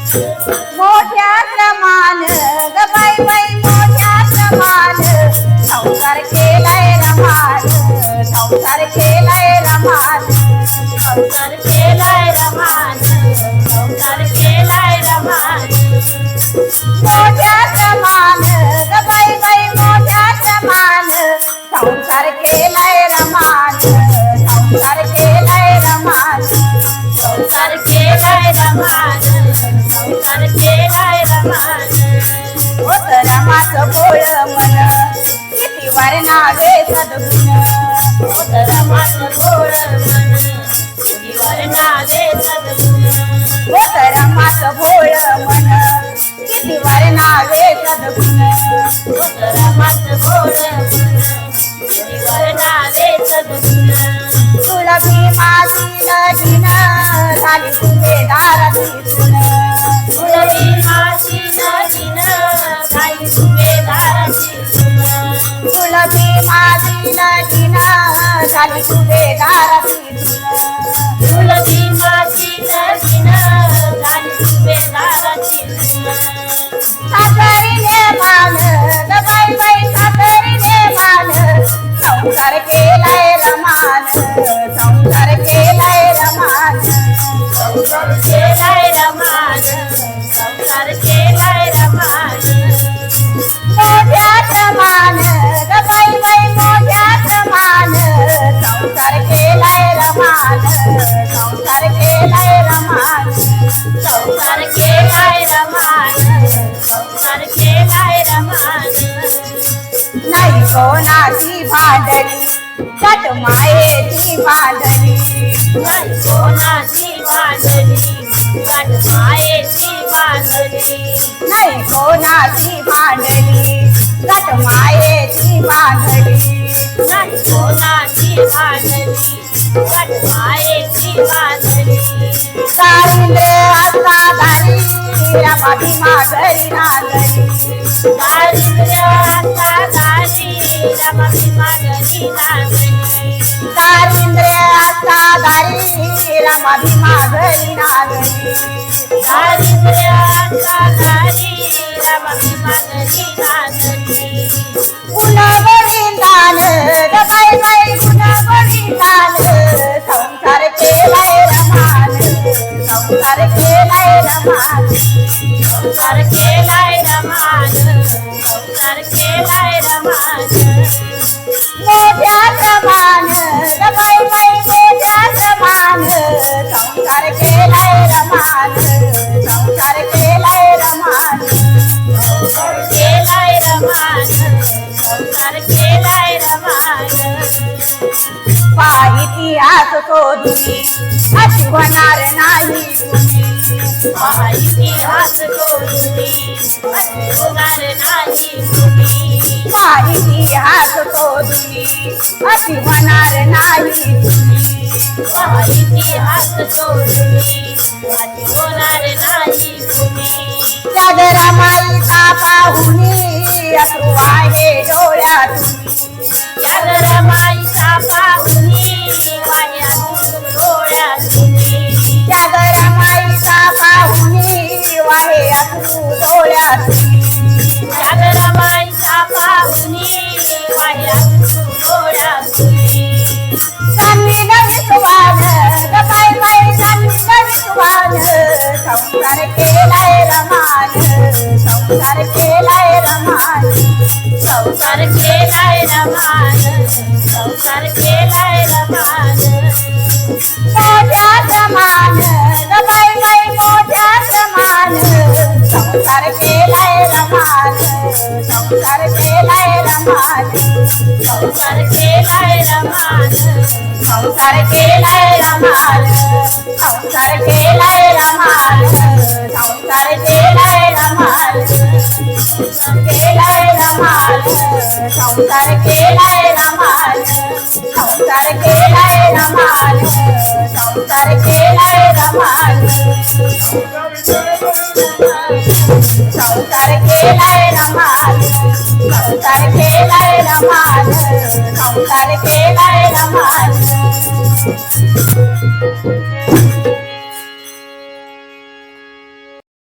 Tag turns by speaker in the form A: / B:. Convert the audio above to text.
A: मोठ्या क्रमान ग बाई बाई मोठ्या रमान संसार केलाय रमान संसार केलाय रमान
B: संसार केलाय रमान संसार केलाय रमान
A: मोठ्या क्रमान ग बाई बाई मोठ्या क्रमान संसार केलाय रमान संसार केलाय
B: केलाय रमान
A: ओ तर मन किती वार नावे सद्गुण
B: रमात गोड मन जीवर नावे सद्गुण
A: होत रमात भोळ मन किती वार नावे सद्गुण
B: मन नावे सद्गुण
A: तुला भीमाची नदीन झाली सुभेदार दिसून.
B: तुला माशी
A: भीमाची नदीन झाली सुभेदार दिसून
B: तुळवी माशी नदीन काही सुभेदाराची सुन
A: सासरीने मान बाई बाई सासरीने मान संसार केलाय रमान संसार केलाय रमान
B: संसार संसार केलाय रमान
A: संसार केलाय रमान संसार केलाय रमान नाही कोणाची भांडणी कट मायेची बांधणी
B: नाही कोणाची बांधली गाठ मायेची बांधली
A: नाही कोणाची भांडणी कट मायेची बांधणी
B: नाही कोणाची बांधली गाठ मायेची बांधली
A: काळिंदे असा दारी रमा भीमा नागरी
B: दारिद्र्य आता दारी रमा भीमा घरी नागरी
A: काळिंदे असा दारी रमा भीमा घरी नागरी
B: दारिद्र्य आता नागरी
A: केलाय रमान संसार केलाय रमान
B: संसार केलाय रमान
A: मोठ्या समान ग बाई मोठ्या समान संसार केलाय रमान संसार केलाय रमान
B: संसार केलाय रमान संसार केलाय रमान
A: पा इतिहास शोधुनी अशी होणार नाही
B: इतिहास होणार नाही कुणी
A: इतिहास शोधुनी अशी होणार नाही कुणी
B: इतिहास कोणी होणार नाही कुणी
A: जगरामाईचा पाहुणी अश्रू आहे डोळ्यात
B: याद रमाईचा
A: वाहे अश्रू डोळ्यातून
B: याद रमाईचा पाहुणी वाण्यातून डोळ्यातून
A: चांदणी विश्वान ग संसार केलाय रमान संसार केलाय रमान
B: संसार केलाय रमान संसार केलाय रमान
A: समान संसार केलाय रमान संसार केलाय मान
B: संसार केलाय रमान
A: संसार केलाय रमान संसार केलाय रमान संसार केलाय रमान केलाय रमान संसार केलाय रमान संसार केलाय रमान संसार केलाय रमान संसार केलाय रमान संसार केलाय रमान संसार केलाय रमान